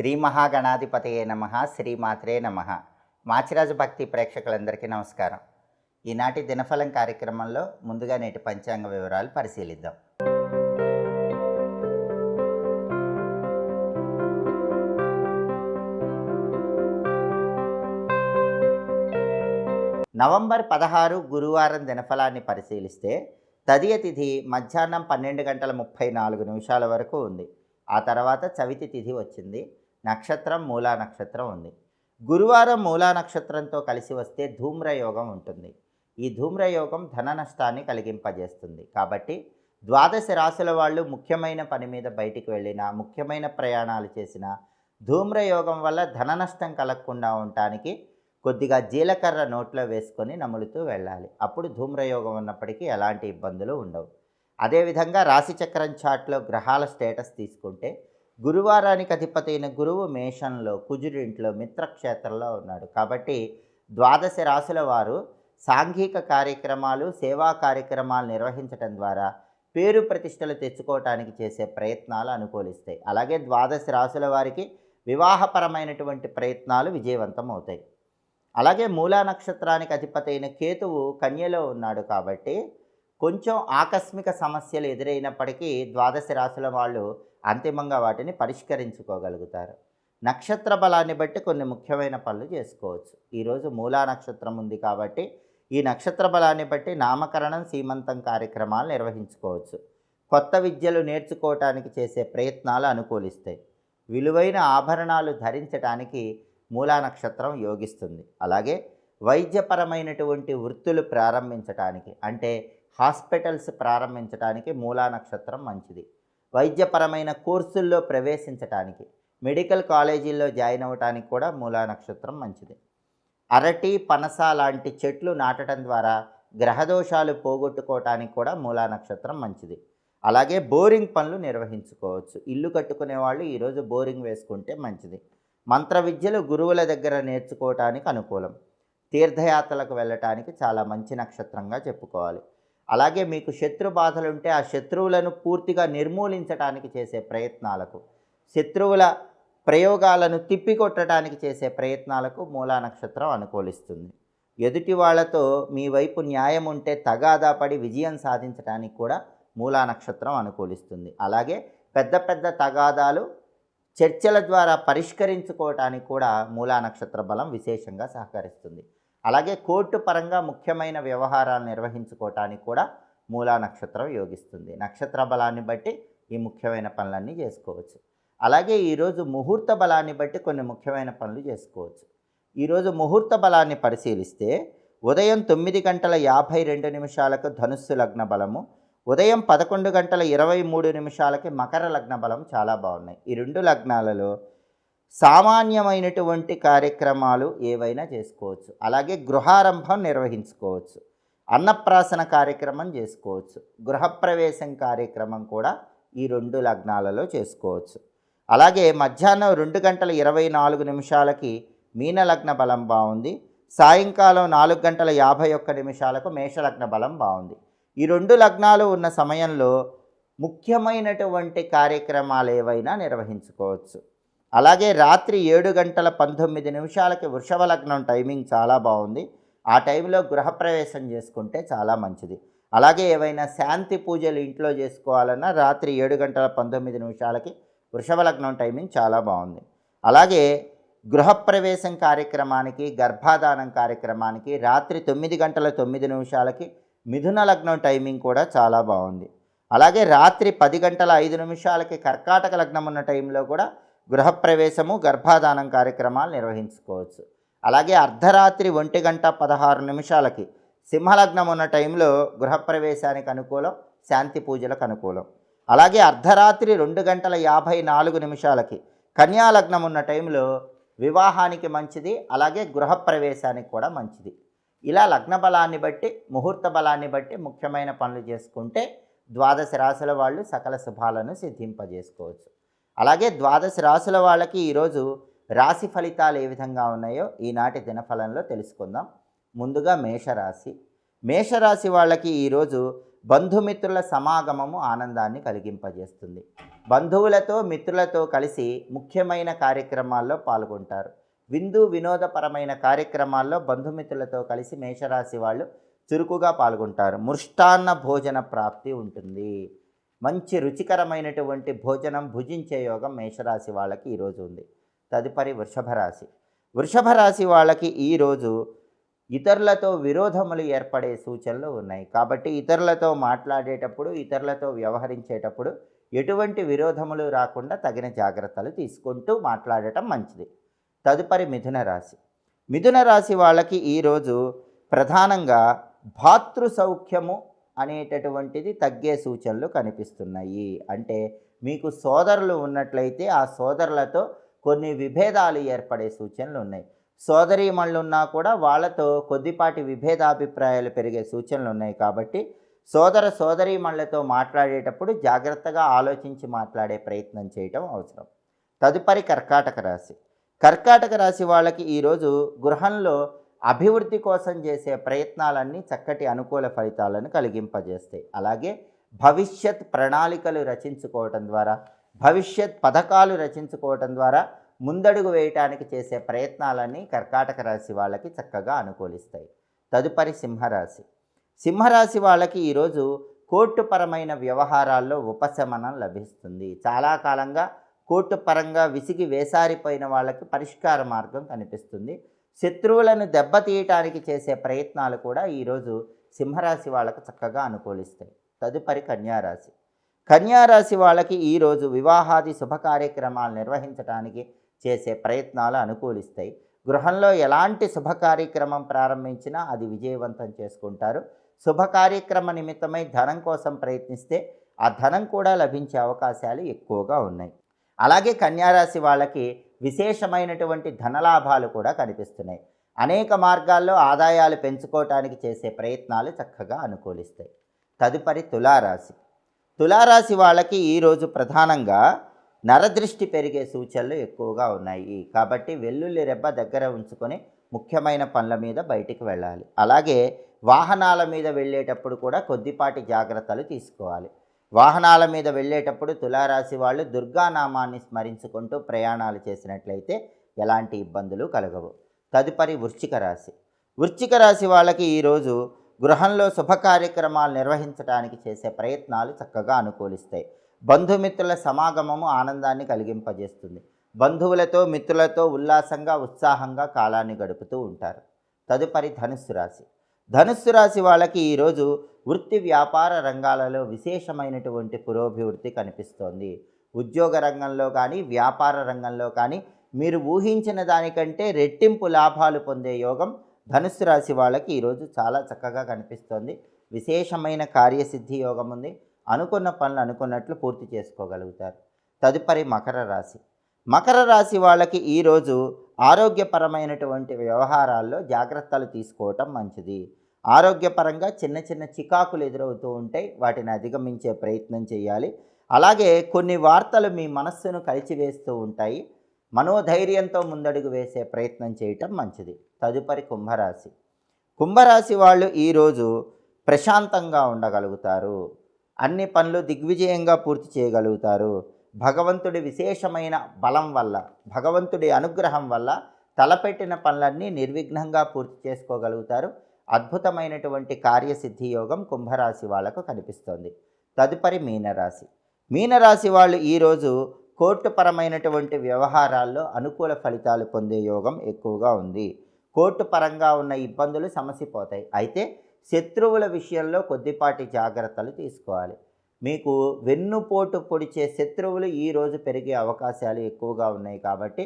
శ్రీ మహాగణాధిపతయే నమ శ్రీమాత్రే నమ. మాచిరాజు భక్తి ప్రేక్షకులందరికీ నమస్కారం. ఈనాటి దినఫలం కార్యక్రమంలో ముందుగా నేటి పంచాంగ వివరాలు పరిశీలిద్దాం. నవంబర్ పదహారు గురువారం దినఫలాన్ని పరిశీలిస్తే తదియ తిథి మధ్యాహ్నం పన్నెండు గంటల ముప్పై నాలుగు నిమిషాల వరకు ఉంది. ఆ తర్వాత చవితి తిథి వచ్చింది. నక్షత్రం మూలా నక్షత్రం ఉంది. గురువారం మూలా నక్షత్రంతో కలిసి వస్తే ధూమ్రయోగం ఉంటుంది. ఈ ధూమ్రయోగం ధన నష్టాన్ని కలిగింపజేస్తుంది. కాబట్టి ద్వాదశ రాశుల వాళ్ళు ముఖ్యమైన పని మీద బయటికి వెళ్ళినా ముఖ్యమైన ప్రయాణాలు చేసినా ధూమ్రయోగం వల్ల ధన నష్టం కలగకుండా ఉండటానికి కొద్దిగా జీలకర్ర నోట్లో వేసుకొని నములుతూ వెళ్ళాలి. అప్పుడు ధూమ్రయోగం ఉన్నప్పటికీ ఎలాంటి ఇబ్బందులు ఉండవు. అదేవిధంగా రాశిచక్రం చాట్లో గ్రహాల స్టేటస్ తీసుకుంటే గురువారానికి అధిపతైన గురువు మేషంలో కుజుడింట్లో మిత్రక్షేత్రంలో ఉన్నాడు. కాబట్టి ద్వాదశ రాశుల వారు సాంఘిక కార్యక్రమాలు సేవా కార్యక్రమాలు నిర్వహించడం ద్వారా పేరు ప్రతిష్టలు తెచ్చుకోవటానికి చేసే ప్రయత్నాలు అనుకూలిస్తాయి. అలాగే ద్వాదశ రాశుల వారికి వివాహపరమైనటువంటి ప్రయత్నాలు విజయవంతం అవుతాయి. అలాగే మూలా నక్షత్రానికి అధిపతైన కేతువు కన్యలో ఉన్నాడు కాబట్టి కొంచెం ఆకస్మిక సమస్యలు ఎదురైనప్పటికీ ద్వాదశ రాశుల వాళ్ళు అంతిమంగా వాటిని పరిష్కరించుకోగలుగుతారు. నక్షత్ర బలాన్ని బట్టి కొన్ని ముఖ్యమైన పనులు చేసుకోవచ్చు. ఈరోజు మూలా నక్షత్రం ఉంది కాబట్టి ఈ నక్షత్ర బలాన్ని బట్టి నామకరణం సీమంతం కార్యక్రమాలు నిర్వహించుకోవచ్చు. కొత్త విద్యలు నేర్చుకోవటానికి చేసే ప్రయత్నాలు అనుకూలిస్తాయి. విలువైన ఆభరణాలు ధరించడానికి మూలా నక్షత్రం యోగిస్తుంది. అలాగే వైద్యపరమైనటువంటి వృత్తులు ప్రారంభించటానికి అంటే హాస్పిటల్స్ ప్రారంభించడానికి మూలా నక్షత్రం మంచిది. వైద్యపరమైన కోర్సుల్లో ప్రవేశించటానికి మెడికల్ కాలేజీల్లో జాయిన్ అవ్వటానికి కూడా మూలా నక్షత్రం మంచిది. అరటి పనస లాంటి చెట్లు నాటడం ద్వారా గ్రహదోషాలు పోగొట్టుకోవటానికి కూడా మూలా నక్షత్రం మంచిది. అలాగే బోరింగ్ పనులు నిర్వహించుకోవచ్చు. ఇల్లు కట్టుకునే వాళ్ళు ఈరోజు బోరింగ్ వేసుకుంటే మంచిది. మంత్ర విద్యలు గురువుల దగ్గర నేర్చుకోవటానికి అనుకూలం. తీర్థయాత్రలకు వెళ్ళటానికి చాలా మంచి నక్షత్రంగా చెప్పుకోవాలి. అలాగే మీకు శత్రు బాధలు ఉంటే ఆ శత్రువులను పూర్తిగా నిర్మూలించడానికి చేసే ప్రయత్నాలకు శత్రువుల ప్రయోగాలను తిప్పికొట్టడానికి చేసే ప్రయత్నాలకు మూలా నక్షత్రం అనుకూలిస్తుంది. ఎదుటి వాళ్ళతో మీ వైపు న్యాయం ఉంటే తగాదా పడి విజయం సాధించడానికి కూడా మూలా నక్షత్రం అనుకూలిస్తుంది. అలాగే పెద్ద పెద్ద తగాదాలు చర్చల ద్వారా పరిష్కరించుకోవటానికి కూడా మూలా నక్షత్ర బలం విశేషంగా సహకరిస్తుంది. అలాగే కోర్టు పరంగా ముఖ్యమైన వ్యవహారాలు నిర్వహించుకోవటానికి కూడా మూలా నక్షత్రం యోగిస్తుంది. నక్షత్ర బలాన్ని బట్టి ఈ ముఖ్యమైన పనులన్నీ చేసుకోవచ్చు. అలాగే ఈరోజు ముహూర్త బలాన్ని బట్టి కొన్ని ముఖ్యమైన పనులు చేసుకోవచ్చు. ఈరోజు ముహూర్త బలాన్ని పరిశీలిస్తే ఉదయం తొమ్మిది గంటల యాభై రెండు నిమిషాలకు ధనుస్సు లగ్న బలము ఉదయం పదకొండు గంటల ఇరవై మూడు నిమిషాలకి మకర లగ్న బలం చాలా బాగున్నాయి. ఈ రెండు లగ్నాలలో సామాన్యమైనటువంటి కార్యక్రమాలు ఏవైనా చేసుకోవచ్చు. అలాగే గృహారంభం నిర్వహించుకోవచ్చు. అన్నప్రాసన కార్యక్రమం చేసుకోవచ్చు. గృహప్రవేశం కార్యక్రమం కూడా ఈ రెండు లగ్నాలలో చేసుకోవచ్చు. అలాగే మధ్యాహ్నం రెండు గంటల ఇరవై నాలుగు నిమిషాలకి మీనలగ్న బలం బాగుంది. సాయంకాలం నాలుగు గంటల యాభై ఒక్క నిమిషాలకు మేషలగ్న బలం బాగుంది. ఈ రెండు లగ్నాలు ఉన్న సమయంలో ముఖ్యమైనటువంటి కార్యక్రమాలు ఏవైనా నిర్వహించుకోవచ్చు. అలాగే రాత్రి ఏడు గంటల పంతొమ్మిది నిమిషాలకి వృషభ లగ్నం టైమింగ్ చాలా బాగుంది. ఆ టైంలో గృహప్రవేశం చేసుకుంటే చాలా మంచిది. అలాగే ఏవైనా శాంతి పూజలు ఇంట్లో చేసుకోవాలన్నా రాత్రి ఏడు గంటల పంతొమ్మిది నిమిషాలకి వృషభ లగ్నం టైమింగ్ చాలా బాగుంది. అలాగే గృహప్రవేశం కార్యక్రమానికి గర్భాధానం కార్యక్రమానికి రాత్రి తొమ్మిది గంటల తొమ్మిది నిమిషాలకి మిథున లగ్నం టైమింగ్ కూడా చాలా బాగుంది. అలాగే రాత్రి పది గంటల ఐదు నిమిషాలకి కర్కాటక లగ్నం ఉన్న టైంలో కూడా గృహప్రవేశము గర్భాధానం కార్యక్రమాలు నిర్వహించుకోవచ్చు. అలాగే అర్ధరాత్రి ఒంటి గంట పదహారు నిమిషాలకి సింహలగ్నం ఉన్న టైంలో గృహప్రవేశానికి అనుకూలం శాంతి పూజలకు అనుకూలం. అలాగే అర్ధరాత్రి రెండు గంటల యాభై నాలుగు నిమిషాలకి కన్యాలగ్నం ఉన్న టైంలో వివాహానికి మంచిది అలాగే గృహప్రవేశానికి కూడా మంచిది. ఇలా లగ్న బలాన్ని బట్టి ముహూర్త బలాన్ని బట్టి ముఖ్యమైన పనులు చేసుకుంటే ద్వాదశ రాశుల వాళ్ళు సకల శుభాలను సిద్ధింపజేసుకోవచ్చు. అలాగే ద్వాదశ రాశుల వాళ్ళకి ఈరోజు రాశి ఫలితాలు ఏ విధంగా ఉన్నాయో ఈనాటి దినఫలంలో తెలుసుకుందాం. ముందుగా మేషరాశి. మేషరాశి వాళ్ళకి ఈరోజు బంధుమిత్రుల సమాగమము ఆనందాన్ని కలిగింపజేస్తుంది. బంధువులతో మిత్రులతో కలిసి ముఖ్యమైన కార్యక్రమాల్లో పాల్గొంటారు. విందు వినోదపరమైన కార్యక్రమాల్లో బంధుమిత్రులతో కలిసి మేషరాశి వాళ్ళు చురుకుగా పాల్గొంటారు. మృష్టాన్న భోజన ప్రాప్తి ఉంటుంది. మంచి రుచికరమైనటువంటి భోజనం భుజించే యోగం మేషరాశి వాళ్ళకి ఈరోజు ఉంది. తదుపరి వృషభ రాశి. వృషభ రాశి వాళ్ళకి ఈరోజు ఇతరులతో విరోధములు ఏర్పడే సూచనలు ఉన్నాయి. కాబట్టి ఇతరులతో మాట్లాడేటప్పుడు ఇతరులతో వ్యవహరించేటప్పుడు ఎటువంటి విరోధములు రాకుండా తగిన జాగ్రత్తలు తీసుకుంటూ మాట్లాడటం మంచిది. తదుపరి మిథున రాశి. మిథున రాశి వాళ్ళకి ఈరోజు ప్రధానంగా భాతృ సౌఖ్యము అనేటటువంటిది తగ్గే సూచనలు కనిపిస్తున్నాయి. అంటే మీకు సోదరులు ఉన్నట్లయితే ఆ సోదరులతో కొన్ని విభేదాలు ఏర్పడే సూచనలు ఉన్నాయి. సోదరీమణులు ఉన్నా కూడా వాళ్ళతో కొద్దిపాటి విభేదాభిప్రాయాలు పెరిగే సూచనలు ఉన్నాయి కాబట్టి సోదర సోదరీమణులతో మాట్లాడేటప్పుడు జాగ్రత్తగా ఆలోచించి మాట్లాడే ప్రయత్నం చేయటం అవసరం. తదుపరి కర్కాటక రాశి. కర్కాటక రాశి వాళ్ళకి ఈరోజు గృహంలో అభివృద్ధి కోసం చేసే ప్రయత్నాలన్నీ చక్కటి అనుకూల ఫలితాలను కలిగింపజేస్తాయి అలాగే భవిష్యత్ ప్రణాళికలు రచించుకోవటం ద్వారా భవిష్యత్ పథకాలు రచించుకోవటం ద్వారా ముందడుగు వేయటానికి చేసే ప్రయత్నాలన్నీ కర్కాటక రాశి వాళ్ళకి చక్కగా అనుకూలిస్తాయి. తదుపరి సింహరాశి. సింహరాశి వాళ్ళకి ఈరోజు కోర్టుపరమైన వ్యవహారాల్లో ఉపశమనం లభిస్తుంది. చాలా కాలంగా కోర్టు పరంగా విసిగి వేసారిపోయిన వాళ్ళకి పరిష్కార మార్గం కనిపిస్తుంది. శత్రువులను దెబ్బతీయటానికి చేసే ప్రయత్నాలు కూడా ఈరోజు సింహరాశి వాళ్ళకు చక్కగా అనుకూలిస్తాయి. తదుపరి కన్యారాశి. కన్యారాశి వాళ్ళకి ఈరోజు వివాహాది శుభ కార్యక్రమాలు నిర్వహించడానికి చేసే ప్రయత్నాలు అనుకూలిస్తాయి. గృహంలో ఎలాంటి శుభ కార్యక్రమం ప్రారంభించినా అది విజయవంతం చేసుకుంటారు. శుభ కార్యక్రమ నిమిత్తమై ధనం కోసం ప్రయత్నిస్తే ఆ ధనం కూడా లభించే అవకాశాలు ఎక్కువగా ఉన్నాయి. అలాగే కన్యారాశి వాళ్ళకి విశేషమైనటువంటి ధనలాభాలు కూడా కనిపిస్తున్నాయి. అనేక మార్గాల్లో ఆదాయాలు పెంచుకోవటానికి చేసే ప్రయత్నాలు చక్కగా అనుకూలిస్తాయి. తదుపరి తులారాశి. తులారాశి వాళ్ళకి ఈరోజు ప్రధానంగా నరదృష్టి పెరిగే సూచనలు ఎక్కువగా ఉన్నాయి. కాబట్టి వెల్లుల్లి రెబ్బ దగ్గర ఉంచుకొని ముఖ్యమైన పనుల మీద బయటికి వెళ్ళాలి. అలాగే వాహనాల మీద వెళ్ళేటప్పుడు కూడా కొద్దిపాటి జాగ్రత్తలు తీసుకోవాలి. వాహనాల మీద వెళ్ళేటప్పుడు తులారాశి వాళ్ళు దుర్గానామాన్ని స్మరించుకుంటూ ప్రయాణాలు చేసినట్లయితే ఎలాంటి ఇబ్బందులు కలగవు. తదుపరి వృశ్చిక రాశి. వృశ్చిక రాశి వాళ్ళకి ఈరోజు గృహంలో శుభ కార్యక్రమాలు నిర్వహించడానికి చేసే ప్రయత్నాలు చక్కగా అనుకూలిస్తాయి. బంధుమిత్రుల సమాగమము ఆనందాన్ని కలిగింపజేస్తుంది. బంధువులతో మిత్రులతో ఉల్లాసంగా ఉత్సాహంగా కాలాన్ని గడుపుతూ ఉంటారు. తదుపరి ధనుస్సు రాశి. ధనుస్సు రాశి వాళ్ళకి ఈరోజు వృత్తి వ్యాపార రంగాలలో విశేషమైనటువంటి పురోభివృద్ధి కనిపిస్తోంది. ఉద్యోగ రంగంలో కానీ వ్యాపార రంగంలో కానీ మీరు ఊహించిన దానికంటే రెట్టింపు లాభాలు పొందే యోగం ధనుస్సు రాశి వాళ్ళకి ఈరోజు చాలా చక్కగా కనిపిస్తోంది. విశేషమైన కార్యసిద్ధి యోగం ఉంది. అనుకున్న పనులు అనుకున్నట్లు పూర్తి చేసుకోగలుగుతారు. తదుపరి మకర రాశి. మకర రాశి వాళ్ళకి ఈరోజు ఆరోగ్యపరమైనటువంటి వ్యవహారాల్లో జాగ్రత్తలు తీసుకోవటం మంచిది. ఆరోగ్యపరంగా చిన్న చిన్న చికాకులు ఎదురవుతూ ఉంటాయి. వాటిని అధిగమించే ప్రయత్నం చేయాలి. అలాగే కొన్ని వార్తలు మీ మనస్సును కలిచివేస్తూ ఉంటాయి. మనోధైర్యంతో ముందడుగు వేసే ప్రయత్నం చేయటం మంచిది. తదుపరి కుంభరాశి. కుంభరాశి వాళ్ళు ఈరోజు ప్రశాంతంగా ఉండగలుగుతారు. అన్ని పనులు దిగ్విజయంగా పూర్తి చేయగలుగుతారు. భగవంతుడి విశేషమైన బలం వల్ల భగవంతుడి అనుగ్రహం వల్ల తలపెట్టిన పనులన్నీ నిర్విఘ్నంగా పూర్తి చేసుకోగలుగుతారు. అద్భుతమైనటువంటి కార్యసిద్ధి యోగం కుంభరాశి వాళ్ళకు కనిపిస్తోంది. తదుపరి మీనరాశి. మీనరాశి వాళ్ళు ఈరోజు కోర్టుపరమైనటువంటి వ్యవహారాల్లో అనుకూల ఫలితాలు పొందే యోగం ఎక్కువగా ఉంది. కోర్టు పరంగా ఉన్న ఇబ్బందులు సమసిపోతాయి. అయితే శత్రువుల విషయంలో కొద్దిపాటి జాగ్రత్తలు తీసుకోవాలి. మీకు వెన్నుపోటు పొడిచే శత్రువులు ఈరోజు పెరిగే అవకాశాలు ఎక్కువగా ఉన్నాయి కాబట్టి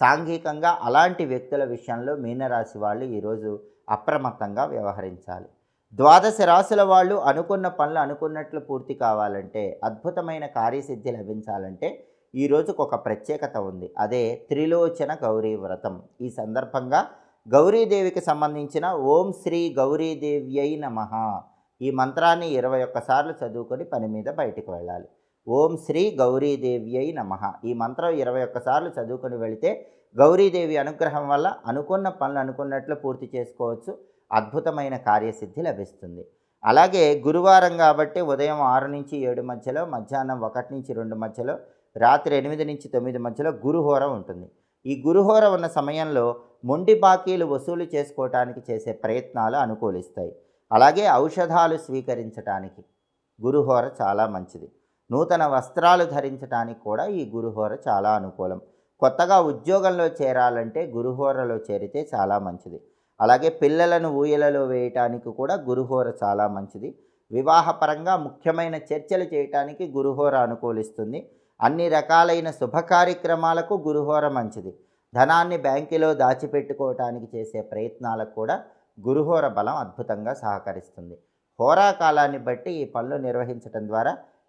సాంఘికంగా అలాంటి వ్యక్తుల విషయంలో మీనరాశి వాళ్ళు ఈరోజు అప్రమత్తంగా వ్యవహరించాలి. ద్వాదశ రాశుల వాళ్ళు అనుకున్న పనులు అనుకున్నట్లు పూర్తి కావాలంటే అద్భుతమైన కార్యసిద్ధి లభించాలంటే ఈ రోజుకు ఒక ప్రత్యేకత ఉంది. అదే త్రిలోచన గౌరీ వ్రతం. ఈ సందర్భంగా గౌరీదేవికి సంబంధించిన ఓం శ్రీ గౌరీదేవ్యై నమ. ఈ మంత్రాన్ని ఇరవై ఒక్కసార్లు చదువుకొని పని మీద బయటికి వెళ్ళాలి. ఓం శ్రీ గౌరీదేవ్యై నమ. ఈ మంత్రం ఇరవై ఒక్కసార్లు చదువుకొని వెళితే గౌరీదేవి అనుగ్రహం వల్ల అనుకున్న పనులు అనుకున్నట్లు పూర్తి చేసుకోవచ్చు. అద్భుతమైన కార్యసిద్ధి లభిస్తుంది. అలాగే గురువారం కాబట్టి ఉదయం ఆరు నుంచి ఏడు మధ్యలో మధ్యాహ్నం ఒకటి నుంచి రెండు మధ్యలో రాత్రి ఎనిమిది నుంచి తొమ్మిది మధ్యలో గురుహోర ఉంటుంది. ఈ గురుహోర ఉన్న సమయంలో మొండి బాకీలు వసూలు చేసుకోవటానికి చేసే ప్రయత్నాలు అనుకూలిస్తాయి. అలాగే ఔషధాలు స్వీకరించటానికి గురుహోర చాలా మంచిది. నూతన వస్త్రాలు ధరించడానికి కూడా ఈ గురుహోర చాలా అనుకూలం. కొత్తగా ఉద్యోగంలో చేరాలంటే గురుహోరలో చేరితే చాలా మంచిది. అలాగే పిల్లలను ఊయలలో వేయటానికి కూడా గురుహోర చాలా మంచిది. వివాహపరంగా ముఖ్యమైన చర్చలు చేయటానికి గురుహోర అనుకూలిస్తుంది. అన్ని రకాలైన శుభ కార్యక్రమాలకు గురుహోర మంచిది. ధనాన్ని బ్యాంకులో దాచిపెట్టుకోవటానికి చేసే ప్రయత్నాలకు కూడా గురుహోర బలం అద్భుతంగా సహకరిస్తుంది. హోరా కాలాన్ని బట్టి ఈ పనులు నిర్వహించడం ద్వారా